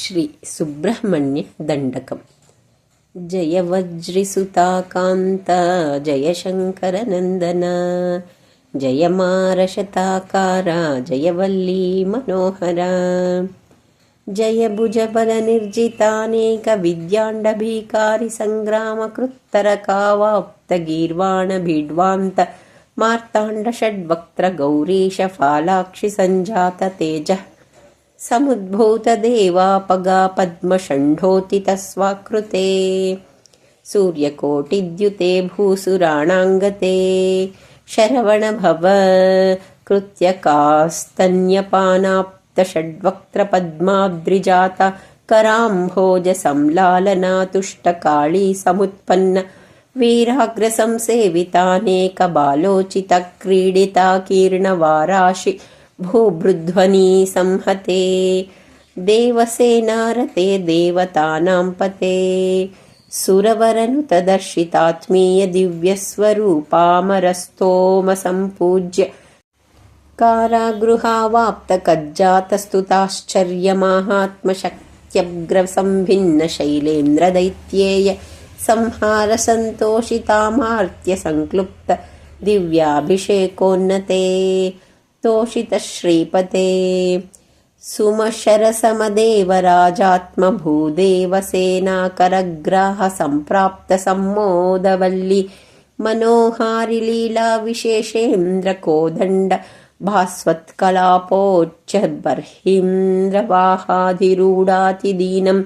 श्रीसुब्रह्मण्यदण्डकम् जय वज्रिसुताकान्त जय शङ्करनन्दन जय मारशताकारा जय वल्ली मनोहरा। जय भुजबलनिर्जितानेकविद्याण्डभीकारि सङ्ग्रामकृत्तरकावाप्तगीर्वाणभिड्वान्त मार्ताण्डषड्वक्त्रगौरीशफालाक्षिसञ्जाततेजः समुद्भूतदेवापगा पद्मषण्ढोति तस्वाकृते। सूर्यकोटिद्युते भूसुराणाङ्गते। शरवणभव कृत्यकास्तन्यपानाप्तषड्वक्त्रपद्माद्रिजात कराम्भोजसंलालनातुष्टकाळी समुत्पन्न वीराग्रसंसेवितानेकबालोचितक्रीडिता कीर्णवाराशि भूभृध्वनि संहते देवसेनारते देवतानां पते। सुरवरनुतदर्शितात्मीयदिव्यस्वरूपामरस्तोमसम्पूज्य कारागृहावाप्तकज्जातस्तुताश्चर्यमाहात्मशक्त्यग्रसम्भिन्नशैलेन्द्रदैत्येय संहारसन्तोषितामार्त्यसङ्क्लुप्त दिव्याभिषेकोन्नते तोषितश्रीपते सुमशरसमदेवराजात्मभूदेवसेनाकरग्राहसम्प्राप्तसम्मोदवल्लि। मनोहारि लीलाविशेषेन्द्रकोदण्ड भास्वत्कलापोच्च बर्हीन्द्रवाहाधिरूढातिदीनं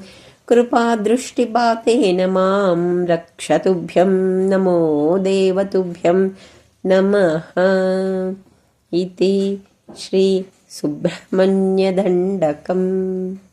कृपादृष्टिपातेन मां रक्षतुभ्यं नमो देवतुभ्यं नमः इति श्रीसुब्रह्मण्यदण्डकम्